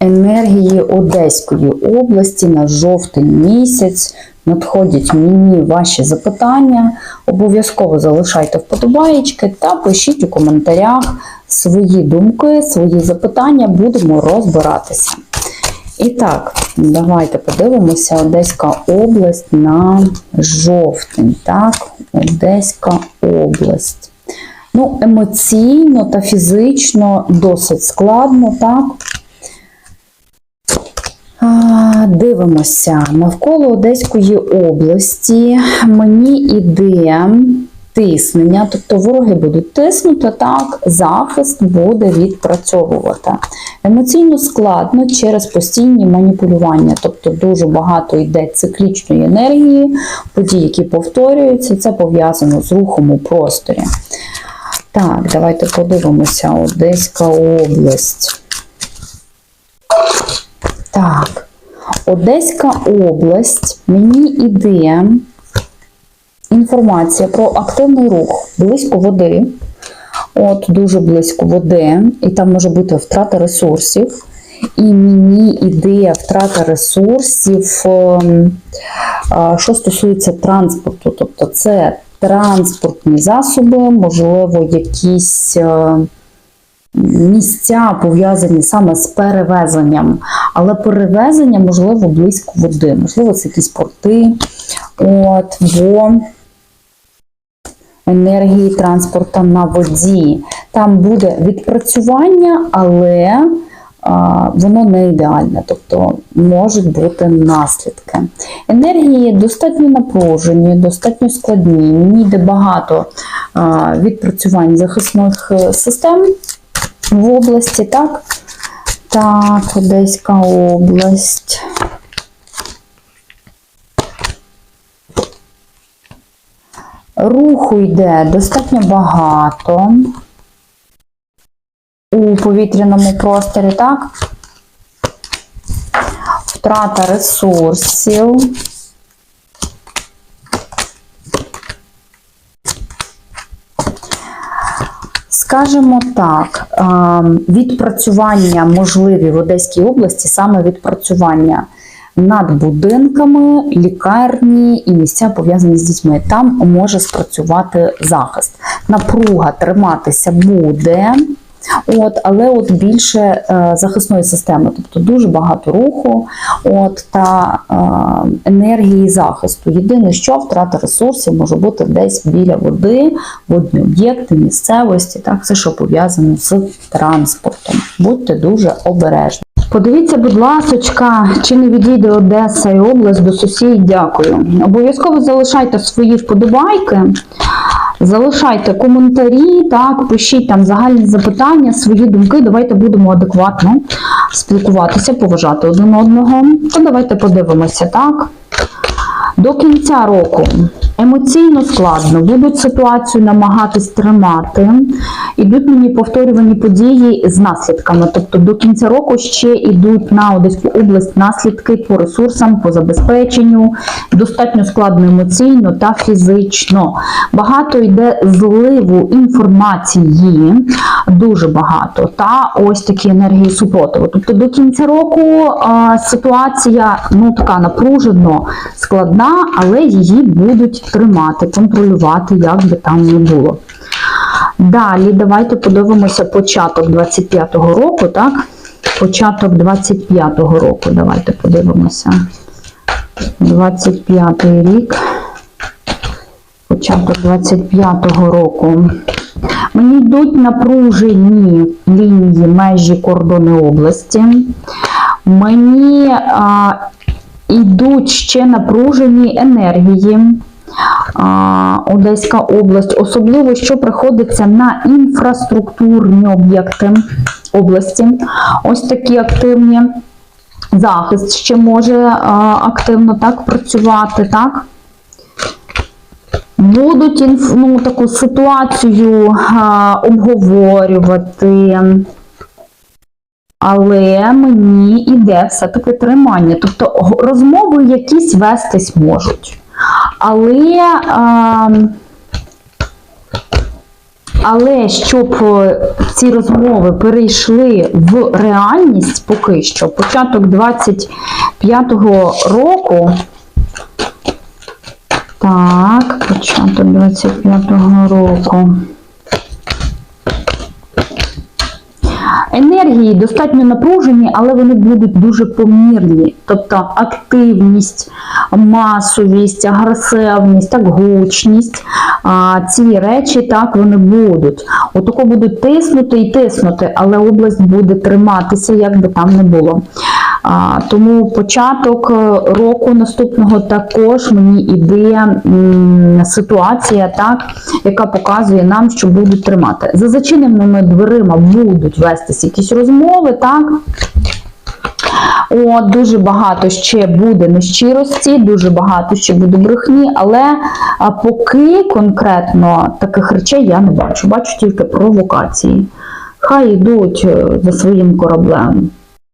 енергії Одеської області на жовтень місяць. Надходять мені ваші запитання. Обов'язково залишайте вподобаєчки та пишіть у коментарях свої думки, свої запитання. Будемо розбиратися. І так, давайте подивимося Одеська область на жовтень. Так, Одеська область. Ну, емоційно та фізично досить складно, так? Дивимося, навколо Одеської області мені іде тиснення, тобто вороги будуть тиснути, так, захист буде відпрацьовувати. Емоційно складно через постійні маніпулювання, тобто дуже багато йде циклічної енергії, подій, які повторюються, це пов'язано з рухом у просторі. Так, давайте подивимося, Одеська область. Так, Одеська область, мені іде інформація про активний рух близько води. От, дуже близько води, і там може бути втрата ресурсів. І мені іде втрата ресурсів, ем, що стосується транспорту. Тобто це транспортні засоби, можливо, якісь. Місця пов'язані саме з перевезенням, але перевезення можливо близько води, можливо, це якісь порти, от, бо енергії транспорту на воді. Там буде відпрацювання, але а, воно не ідеальне, тобто можуть бути наслідки. Енергії достатньо напружені, достатньо складні. Мені йде багато а, відпрацювань захисних е, систем в області, так? Так, Одеська область. Руху йде достатньо багато у повітряному просторі, так? Втрата ресурсів. Скажімо так, ем, відпрацювання можливі в Одеській області, саме відпрацювання над будинками, лікарні і місця пов'язані з дітьми. Там може спрацювати захист. Напруга триматися буде. От, але от більше е, захисної системи, тобто дуже багато руху от, та е, енергії захисту. Єдине, що втрата ресурсів може бути десь біля води, водні об'єкти, місцевості, так, все, що пов'язано з транспортом. Будьте дуже обережні. Подивіться, будь ласочка, чи не відійде Одеса і область до сусідів. Дякую. Обов'язково залишайте свої вподобайки. Залишайте коментарі, так, пишіть там загальні запитання, свої думки. Давайте будемо адекватно спілкуватися, поважати один одного. То давайте подивимося, так. До кінця року емоційно складно, будуть ситуацію намагатись тримати. Ідуть мені повторювані події з наслідками. Тобто до кінця року ще йдуть на Одеську область наслідки по ресурсам, по забезпеченню. Достатньо складно емоційно та фізично. Багато йде зливу інформації, дуже багато. Та ось такі енергії супротиву. Тобто до кінця року а, ситуація ну така напружено складна, але її будуть тримати, контролювати, як би там не було. Далі давайте подивимося початок 25-го року, так? Початок 25-го року. Давайте подивимося. 25-й рік. Початок 25-го року. Мені йдуть напружені лінії межі кордони області. Мені а, йдуть ще напружені енергії. А, Одеська область, особливо що приходиться на інфраструктурні об'єкти області. Ось такі активні. Захист ще може а, активно так працювати, так? Будуть ну, таку ситуацію а, обговорювати. Але мені іде все-таки тримання. Тобто розмови якісь вестись можуть. Але а, Але щоб е, ці розмови перейшли в реальність поки що, початок 25-го року. Так, початок 25-го року. Енергії достатньо напружені, але вони будуть дуже помірні. Тобто активність, масовість, агресивність, так, гучність. А, ці речі так вони будуть. Отако будуть тиснути і тиснути, але область буде триматися, як би там не було. Тому початок е, року наступного також мені іде ситуація, так, яка показує нам, що будуть тримати. За зачиненими дверима будуть вестись якісь розмови, так. От, дуже багато ще буде нещирості, дуже багато ще буде брехні, але поки конкретно таких речей я не бачу. Бачу тільки провокації. Хай йдуть е, за своїм кораблем.